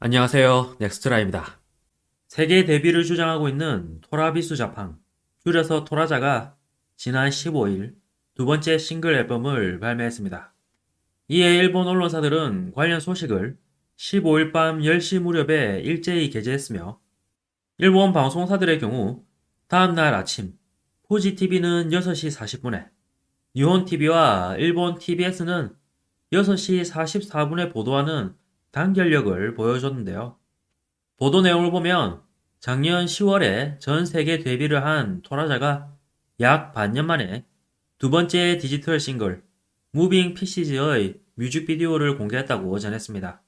안녕하세요. 넥스트라입니다. 세계 데뷔를 주장하고 있는 토라비수 자팡, 줄여서 토라자가 지난 15일 두 번째 싱글 앨범을 발매했습니다. 이에 일본 언론사들은 관련 소식을 15일 밤 10시 무렵에 일제히 게재했으며 일본 방송사들의 경우 다음날 아침 후지TV는 6시 40분에 유혼TV와 일본 TBS는 6시 44분에 보도하는 단결력을 보여줬는데요. 보도 내용을 보면 작년 10월에 전 세계 데뷔를 한 토라자가 약 반년 만에 두 번째 디지털 싱글 무빙 피시즈의 뮤직비디오를 공개했다고 전했습니다.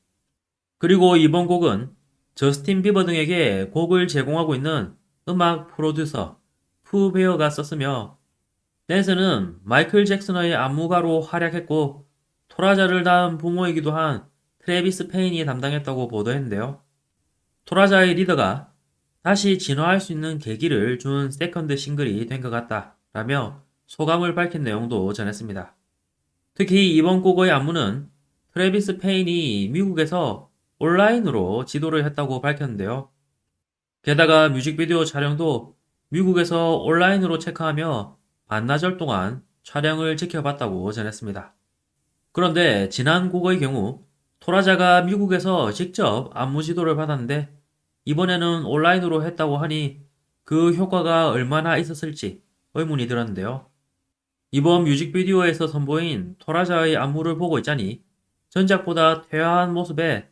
그리고 이번 곡은 저스틴 비버 등에게 곡을 제공하고 있는 음악 프로듀서 푸베어가 썼으며 댄스는 마이클 잭슨의 안무가로 활약했고 토라자를 낳은 부모이기도 한 트래비스 페인이 담당했다고 보도했는데요. 토라자의 리더가 다시 진화할 수 있는 계기를 준 세컨드 싱글이 된 것 같다 라며 소감을 밝힌 내용도 전했습니다. 특히 이번 곡의 안무는 트래비스 페인이 미국에서 온라인으로 지도를 했다고 밝혔는데요. 게다가 뮤직비디오 촬영도 미국에서 온라인으로 체크하며 반나절 동안 촬영을 지켜봤다고 전했습니다. 그런데 지난 곡의 경우 토라자가 미국에서 직접 안무 지도를 받았는데 이번에는 온라인으로 했다고 하니 그 효과가 얼마나 있었을지 의문이 들었는데요. 이번 뮤직비디오에서 선보인 토라자의 안무를 보고 있자니 전작보다 퇴화한 모습에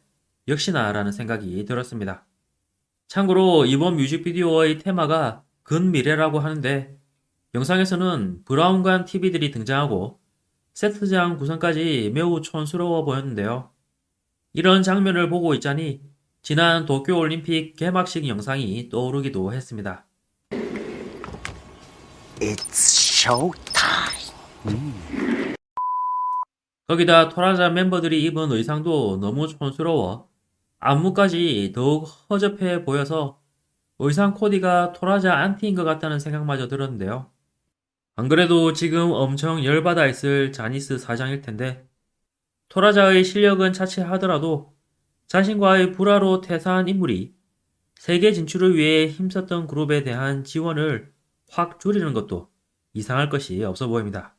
역시나 라는 생각이 들었습니다. 참고로 이번 뮤직비디오의 테마가 근미래라고 하는데 영상에서는 브라운관 TV들이 등장하고 세트장 구성까지 매우 촌스러워 보였는데요. 이런 장면을 보고 있자니 지난 도쿄올림픽 개막식 영상이 떠오르기도 했습니다. It's showtime. 거기다 토라자 멤버들이 입은 의상도 너무 촌스러워 안무까지 더욱 허접해 보여서 의상 코디가 토라자 안티인 것 같다는 생각마저 들었는데요. 안 그래도 지금 엄청 열받아 있을 자니스 사장일 텐데 토라자의 실력은 차치하더라도 자신과의 불화로 퇴사한 인물이 세계 진출을 위해 힘썼던 그룹에 대한 지원을 확 줄이는 것도 이상할 것이 없어 보입니다.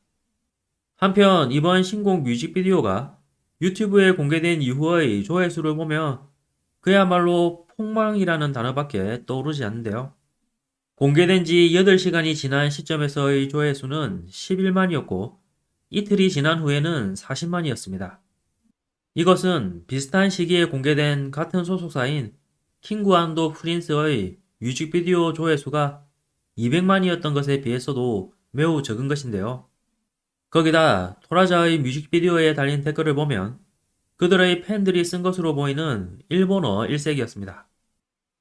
한편 이번 신곡 뮤직비디오가 유튜브에 공개된 이후의 조회수를 보면 그야말로 폭망이라는 단어밖에 떠오르지 않는데요. 공개된 지 8시간이 지난 시점에서의 조회수는 11만이었고 이틀이 지난 후에는 40만이었습니다. 이것은 비슷한 시기에 공개된 같은 소속사인 킹구안도 프린스의 뮤직비디오 조회수가 200만이었던 것에 비해서도 매우 적은 것인데요. 거기다 토라자의 뮤직비디오에 달린 댓글을 보면 그들의 팬들이 쓴 것으로 보이는 일본어 일색이었습니다.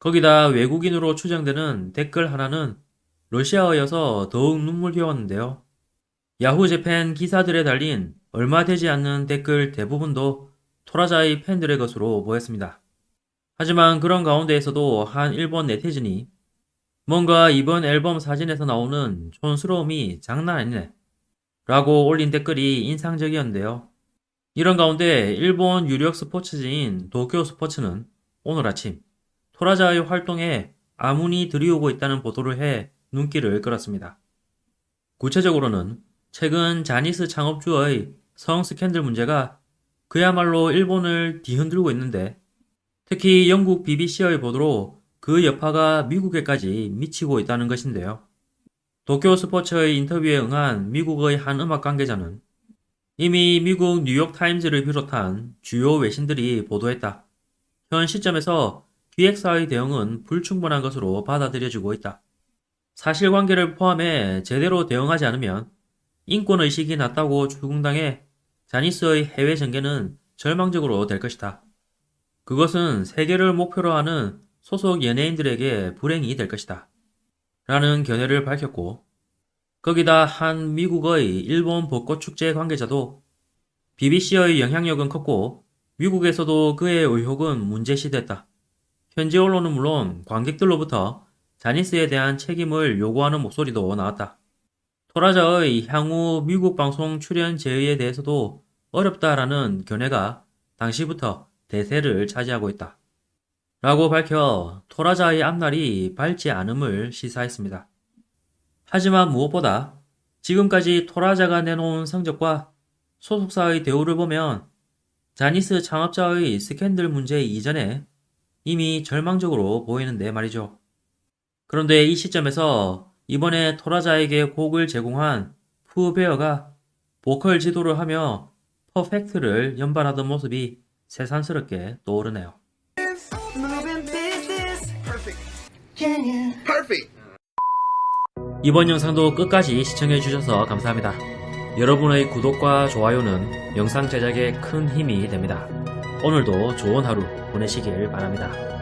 거기다 외국인으로 추정되는 댓글 하나는 러시아어여서 더욱 눈물겨웠는데요. 야후 재팬 기사들에 달린 얼마 되지 않는 댓글 대부분도 토라자의 팬들의 것으로 보였습니다. 하지만 그런 가운데에서도 한 일본 네티즌이 뭔가 이번 앨범 사진에서 나오는 촌스러움이 장난 아니네 라고 올린 댓글이 인상적이었는데요. 이런 가운데 일본 유력 스포츠지인 도쿄 스포츠는 오늘 아침 토라자의 활동에 아문이 들이오고 있다는 보도를 해 눈길을 끌었습니다. 구체적으로는 최근 자니스 창업주의 성 스캔들 문제가 그야말로 일본을 뒤흔들고 있는데 특히 영국 BBC의 보도로 그 여파가 미국에까지 미치고 있다는 것인데요. 도쿄 스포츠의 인터뷰에 응한 미국의 한 음악 관계자는 이미 미국 뉴욕타임즈를 비롯한 주요 외신들이 보도했다. 현 시점에서 기획사의 대응은 불충분한 것으로 받아들여지고 있다. 사실관계를 포함해 제대로 대응하지 않으면 인권의식이 낮다고 추궁당해 자니스의 해외 전개는 절망적으로 될 것이다. 그것은 세계를 목표로 하는 소속 연예인들에게 불행이 될 것이다. 라는 견해를 밝혔고, 거기다 한 미국의 일본 벚꽃 축제 관계자도 BBC의 영향력은 컸고, 미국에서도 그의 의혹은 문제시됐다. 현지 언론은 물론 관객들로부터 자니스에 대한 책임을 요구하는 목소리도 나왔다. 토라자의 향후 미국 방송 출연 제의에 대해서도 어렵다라는 견해가 당시부터 대세를 차지하고 있다. 라고 밝혀 토라자의 앞날이 밝지 않음을 시사했습니다. 하지만 무엇보다 지금까지 토라자가 내놓은 성적과 소속사의 대우를 보면 자니스 창업자의 스캔들 문제 이전에 이미 절망적으로 보이는데 말이죠. 그런데 이 시점에서 이번에 토라자에게 곡을 제공한 푸베어가 보컬 지도를 하며 퍼펙트를 연발하던 모습이 새삼스럽게 떠오르네요. 이번 영상도 끝까지 시청해주셔서 감사합니다. 여러분의 구독과 좋아요는 영상 제작에 큰 힘이 됩니다. 오늘도 좋은 하루 보내시길 바랍니다.